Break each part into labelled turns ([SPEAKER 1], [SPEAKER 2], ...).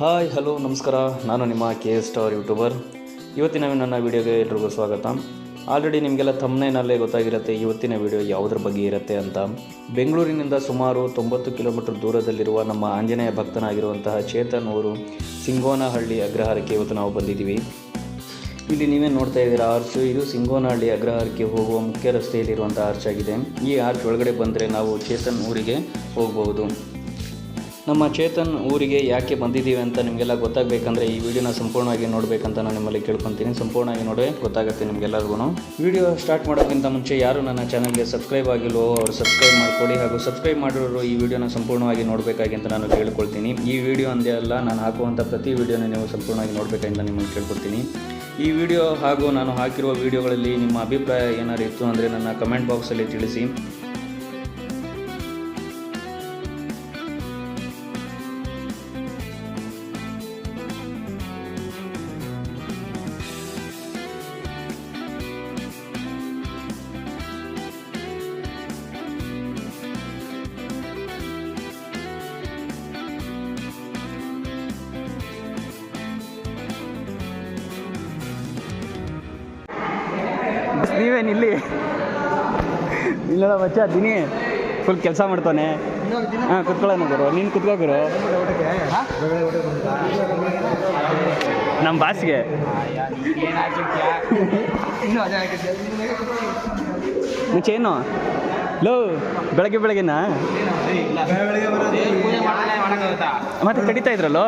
[SPEAKER 1] Hi, hello, ನಮಸ್ಕಾರ. ನಾನು ನಿಮ್ಮ ಕೆ ಎಸ್ ಸ್ಟಾರ್ ಯೂಟ್ಯೂಬರ್. ಇವತ್ತಿನ ನನ್ನ ವಿಡಿಯೋಗೆ ಎಲ್ರಿಗೂ ಸ್ವಾಗತ. ಆಲ್ರೆಡಿ ನಿಮಗೆಲ್ಲ ತಮ್ಮನೇನಲ್ಲೇ ಗೊತ್ತಾಗಿರುತ್ತೆ ಇವತ್ತಿನ ವಿಡಿಯೋ ಯಾವುದ್ರ ಬಗ್ಗೆ ಇರುತ್ತೆ ಅಂತ. ಬೆಂಗಳೂರಿನಿಂದ ಸುಮಾರು ತೊಂಬತ್ತು ಕಿಲೋಮೀಟರ್ ದೂರದಲ್ಲಿರುವ ನಮ್ಮ ಆಂಜನೇಯ ಭಕ್ತನಾಗಿರುವಂತಹ ಚೇತನ್ ಅವರು ಸಿಂಗೋನಹಳ್ಳಿ ಅಗ್ರಹಾರಕ್ಕೆ ಇವತ್ತು ನಾವು ಬಂದಿದ್ದೀವಿ. ಇಲ್ಲಿ ನೀವೇ ನೋಡ್ತಾ ಇದ್ದೀರಾ, ಆರ್ಚ್? ಇದು ಸಿಂಗೋನಹಳ್ಳಿ ಅಗ್ರಹಾರಕ್ಕೆ ಹೋಗುವ ಮುಖ್ಯ ರಸ್ತೆಯಲ್ಲಿರುವಂಥ ಆರ್ಚ್ ಆಗಿದೆ ಈ ಆರ್ಚ್ ಒಳಗಡೆ ಬಂದರೆ ನಾವು ಚೇತನ್ ಊರಿಗೆ ಹೋಗಬಹುದು. ನಮ್ಮ ಚೇತನ್ ಊರಿಗೆ ಯಾಕೆ ಬಂದಿದ್ದೀವಿ ಅಂತ ನಿಮಗೆಲ್ಲ ಗೊತ್ತಾಗಬೇಕಂದ್ರೆ ಈ ವಿಡಿಯೋನ ಸಂಪೂರ್ಣವಾಗಿ ನೋಡಬೇಕಂತ ನಾನು ನಿಮ್ಮಲ್ಲಿ ಕೇಳ್ಕೊತೀನಿ. ಸಂಪೂರ್ಣವಾಗಿ ನೋಡಿ ಗೊತ್ತಾಗುತ್ತೆ ನಿಮಗೆಲ್ಲರಿಗೂ ವಿಡಿಯೋ ಸ್ಟಾರ್ಟ್ ಮಾಡೋಕ್ಕಿಂತ ಮುಂಚೆ ಯಾರು ನನ್ನ ಚಾನಲ್ಗೆ ಸಬ್ಸ್ಕ್ರೈಬ್ ಆಗಿಲ್ವೋ ಅವರು ಸಬ್ಸ್ಕ್ರೈಬ್ ಮಾಡ್ಕೊಳ್ಳಿ ಹಾಗೂ ಸಬ್ಸ್ಕ್ರೈಬ್ ಮಾಡಿರೋರು ಈ ವಿಡಿಯೋನ ಸಂಪೂರ್ಣವಾಗಿ ನೋಡಬೇಕಾಗಿ ಅಂತ ನಾನು ಕೇಳ್ಕೊಳ್ತೀನಿ. ಈ ವಿಡಿಯೋ ಅಂದೇ ಅಲ್ಲ, ನಾನು ಹಾಕುವಂಥ ಪ್ರತಿ ವಿಡಿಯೋನ ನೀವು ಸಂಪೂರ್ಣವಾಗಿ ನೋಡಬೇಕಂತ ನಿಮ್ಮನ್ನು ಕೇಳ್ಕೊಳ್ತೀನಿ. ಈ ವಿಡಿಯೋ ಹಾಗೂ ನಾನು ಹಾಕಿರುವ ವಿಡಿಯೋಗಳಲ್ಲಿ ನಿಮ್ಮ ಅಭಿಪ್ರಾಯ ಏನಾದ್ರು ಇತ್ತು ಅಂದರೆ ನನ್ನ ಕಮೆಂಟ್ ಬಾಕ್ಸಲ್ಲಿ ತಿಳಿಸಿ. ನೀವೇನು ಇಲ್ಲಿ? ಇಲ್ಲ ಬಚ್ಚ ದಿನಿ. ಫುಲ್ ಕೆಲಸ ಮಾಡ್ತಾನೆ ಹಾಂ, ಕುತ್ಕೊಳ್ಳೋಣ ಗುರು. ನೀನು ಕುತ್ಕೋ ಗುರು. ನಮ್ಮ ಬಾಸ್ಗೆ. ಮುಂಚೇನು ಲೋ, ಬೆಳಗ್ಗೆ ಬೆಳಗ್ಗೆನಾ? ಮತ್ತೆ ಕಡಿತಾ ಇದ್ರಲ್ಲೋ?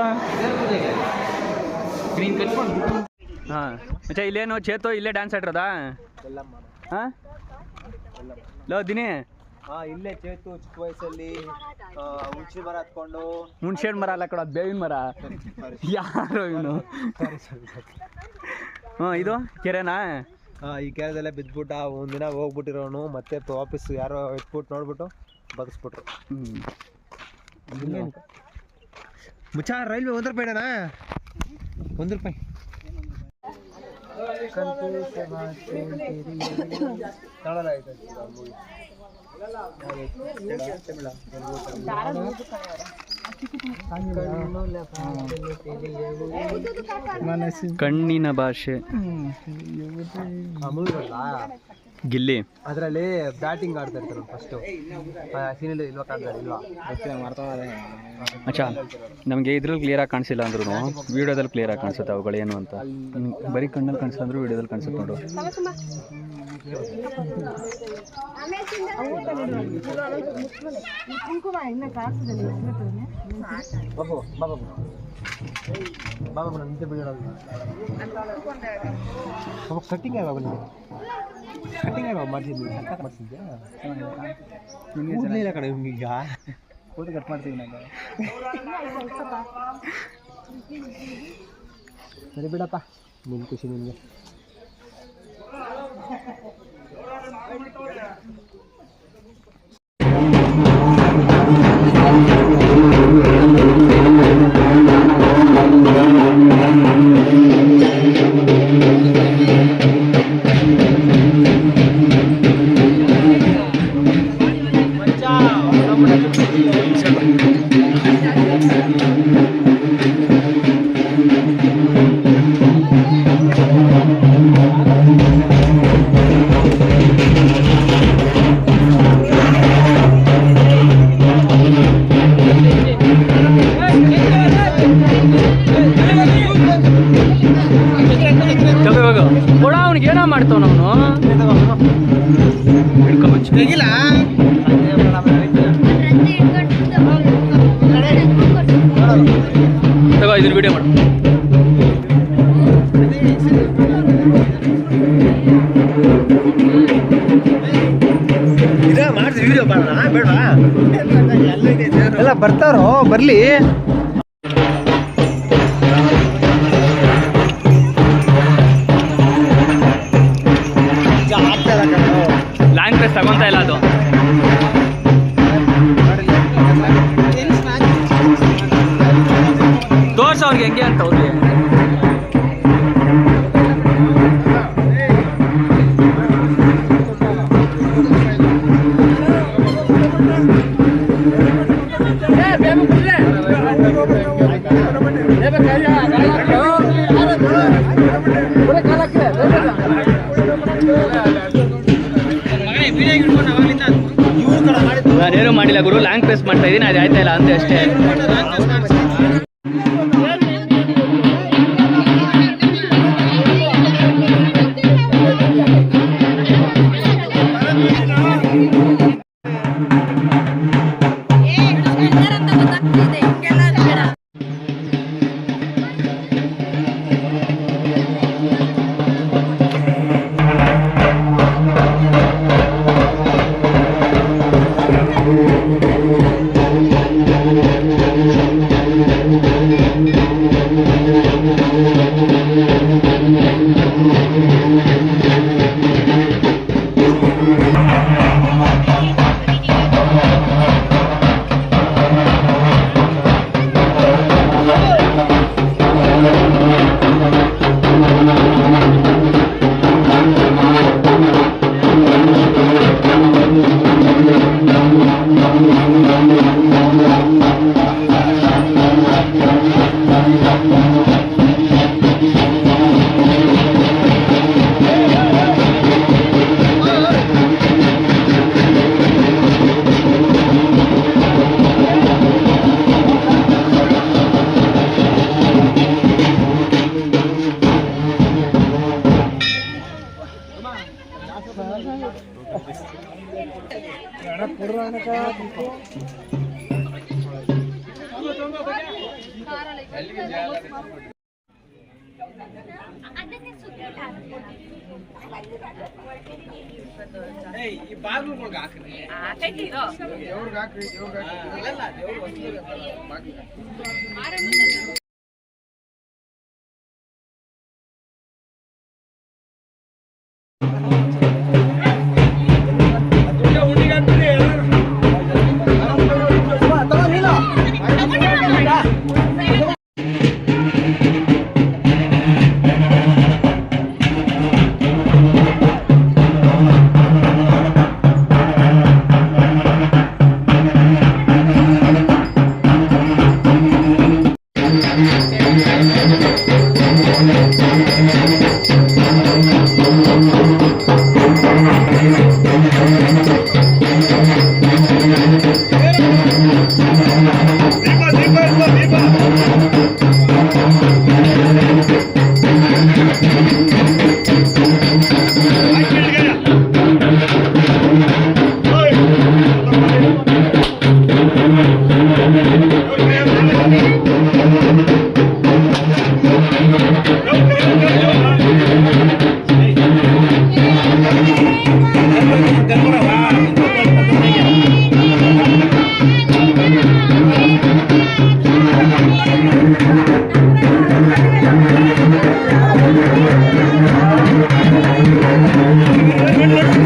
[SPEAKER 1] ಹಾಂ. ಮಚ್ಚ, ಇಲ್ಲೇನು, ಚೇತೋ ಇಲ್ಲೇ ಡ್ಯಾನ್ಸ್ ಆಡ್ರದಾ? ಹಾಂ? ಲೋ ದಿನೇ.
[SPEAKER 2] ಹಾ ಇಲ್ಲೇ ಚೇತು ಚಿಕ್ಕ ವಯಸ್ಸಲ್ಲಿ. ಹುಣ್ಸೆ ಮರ ಹತ್ಕೊಂಡು.
[SPEAKER 1] ಹುಣ್ಸೆ ಮರ ಅಲ್ಲ ಕಡ ಬೇವಿನ ಮರ. ಯಾರು ಇವನು. ಹಾಂ ಇದು ಕೆರೆನಾ?
[SPEAKER 2] ಈ ಕೆರೆದಲ್ಲೇ ಬಿದ್ಬಿಟ್ಟ ಒಂದಿನ ಹೋಗ್ಬಿಟ್ಟಿರೋನು ಮತ್ತೆ ವಾಪಸ್ ಯಾರೋ ಇಟ್ಬಿಟ್ಟು ನೋಡ್ಬಿಟ್ಟು ಬಗ್ಸ್ಬಿಟ್ರು ಮುಚ್ಚ ರೈಲ್ವೆ ಒಂದು ರೂಪಾಯಿನಾ ಒಂದು ರೂಪಾಯಿ.
[SPEAKER 1] ಕಣ್ಣಿನ ಭಾಷೆ ಗಿಲ್ಲಿ.
[SPEAKER 2] ಅದರಲ್ಲಿ ಬ್ಯಾಟಿಂಗ್ ಆಡ್ತಾ ಇರ್ತಾರೆ ಫಸ್ಟು ಸೀನಲ್ಲಿ ಇಲ್ವಾ ಕಾಣ್ತಾರೆ ಇಲ್ವಾ?
[SPEAKER 1] ಅಚ್ಚಾ ನಮಗೆ ಇದ್ರಲ್ಲಿ ಕ್ಲಿಯರಾಗಿ ಕಾಣಿಸಿಲ್ಲ ಅಂದ್ರೂ ವಿಡಿಯೋದಲ್ಲಿ ಕ್ಲಿಯರಾಗಿ ಕಾಣಿಸುತ್ತೆ ಅವುಗಳೇನು ಅಂತ. ಬರೀ ಕಣ್ಣಲ್ಲಿ ಕಾಣಿಸಿಲ್ಲ ಅಂದ್ರೂ ವಿಡಿಯೋದಲ್ಲಿ ಕಾಣಿಸುತ್ತೆ ನೋಡು.
[SPEAKER 2] Babu Babu Babu ನಾನು ನಿಂತೆ ಬಿಡೋದು ಬಾಬು ಕಟ್ಟಿಂಗ್ ಯಾವಾಗ ನಿಮಗೆ ಕಟ್ಟಿಂಗ್ ಯಾವಾಗ ಮಾಡ್ಸಿದ್ವಿ ಸಕ್ಕತ್ ಮಾಡ್ಸಿದ್ಯಾ ಇಲ್ಲ ಕಡೆ ನಿಮ್ಗೆ ಈಗ
[SPEAKER 1] ಕೂತು ಕಟ್ ಮಾಡ್ತೀವಿ ನಾನು
[SPEAKER 2] ಸರಿ ಬಿಡಪ್ಪ ನಿನ್ನ ಖುಷಿ ನಿಮಗೆ
[SPEAKER 1] Video ಮಾಡಿ.
[SPEAKER 2] ಇದೇ ಮಾಡ್ತೀವಿ ವಿಡಿಯೋ ಮಾಡೋಣ. ಬೇಡವಾ? ಎಲ್ಲ ಬರ್ತಾರೋ? ಬರ್ಲಿ.
[SPEAKER 1] ಲಾಂಗ್ ಪ್ರೆಸ್ ತಗೊಂತ ಇಲ್ಲ. ನಾನೇನು ಮಾಡಿಲ್ಲ ಗುರು ಲ್ಯಾಂಗ್ ಪ್ರೆಸ್ ಮಾಡ್ತಾ ಇದ್ದೀನಿ ಅದು ಆಯ್ತಾ ಇಲ್ಲ ಅಂತ ಅಷ್ಟೇ. ಈ ಬಾಗಿಲುಗಳ್ಗೆ ಹಾಕ್ರಿ. ದೇವ್ರಿಗೆ ಹಾಕ್ರಿ ದೇವ್ರಿಗೆ ಹಾಕ್ರಿ Hey, hey!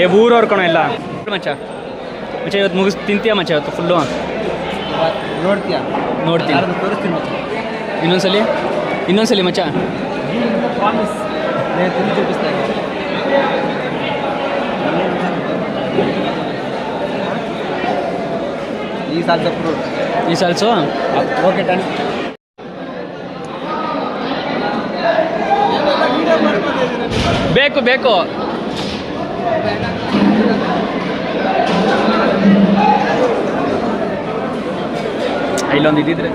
[SPEAKER 1] ಏ ಊರು ಕಣ ಇಲ್ಲ ಮಚ್ಚ. ಮಚ್ಚ ಇವತ್ತು ಮುಗಿಸ್ ತಿಂತೀಯ ಮಚ್ಚ ಇವತ್ತು ಫುಲ್ಲು
[SPEAKER 2] ನೋಡ್ತೀಯ?
[SPEAKER 1] ನೋಡ್ತೀನಿ. ಇನ್ನೊಂದ್ಸಲಿ? ಇನ್ನೊಂದ್ಸಲಿ ಮಚ್ಚ.
[SPEAKER 2] ಈ
[SPEAKER 1] ಈ ಸಾಲ್ಸು?
[SPEAKER 2] Okay done.
[SPEAKER 1] ಬೇಕು ಬೇಕು. ಇಲ್ಲೊಂದು ಇದ್ದಿದ್ರೆ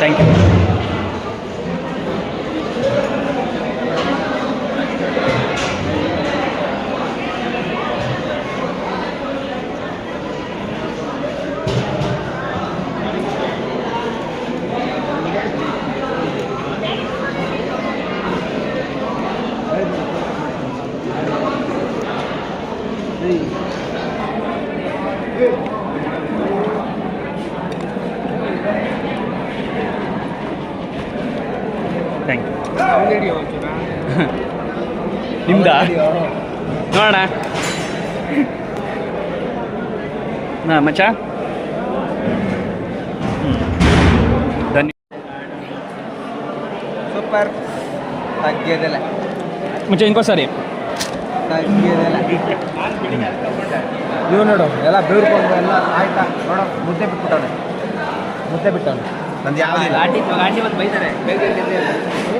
[SPEAKER 1] ಥ್ಯಾಂಕ್ ಯು ಥ್ಯಾಂಕ್ ಯು ನಿಮ್ದಾ ಅಣ್ಣ ಹಾ ಮಚ್ಚ? ಧನ್ಯ
[SPEAKER 2] ಸೂಪರ್. ತಗ್ಗಿಯದಲ್ಲ
[SPEAKER 1] ಮುಂಚೆ ಇಂಕೋಸಾರಿ
[SPEAKER 2] ತಗ್ಗಿಯದಲ್ಲ ನೀವು ನೋಡು ಎಲ್ಲ ಬೇರ್ಕೊಂಡು ಎಲ್ಲ ಆಯ್ತಾ? ನೋಡೋ ಮುದ್ದೆ ಬಿಟ್ಬಿಟ್ಟವನೆ. ಮುದ್ದೆ ಬಿಟ್ಟವನೆ. ನಂದು ಯಾವುದಿಲ್ಲ. ಆಟಿ ಆಟಿ ಒಂದು ಬೈತಾರೆ.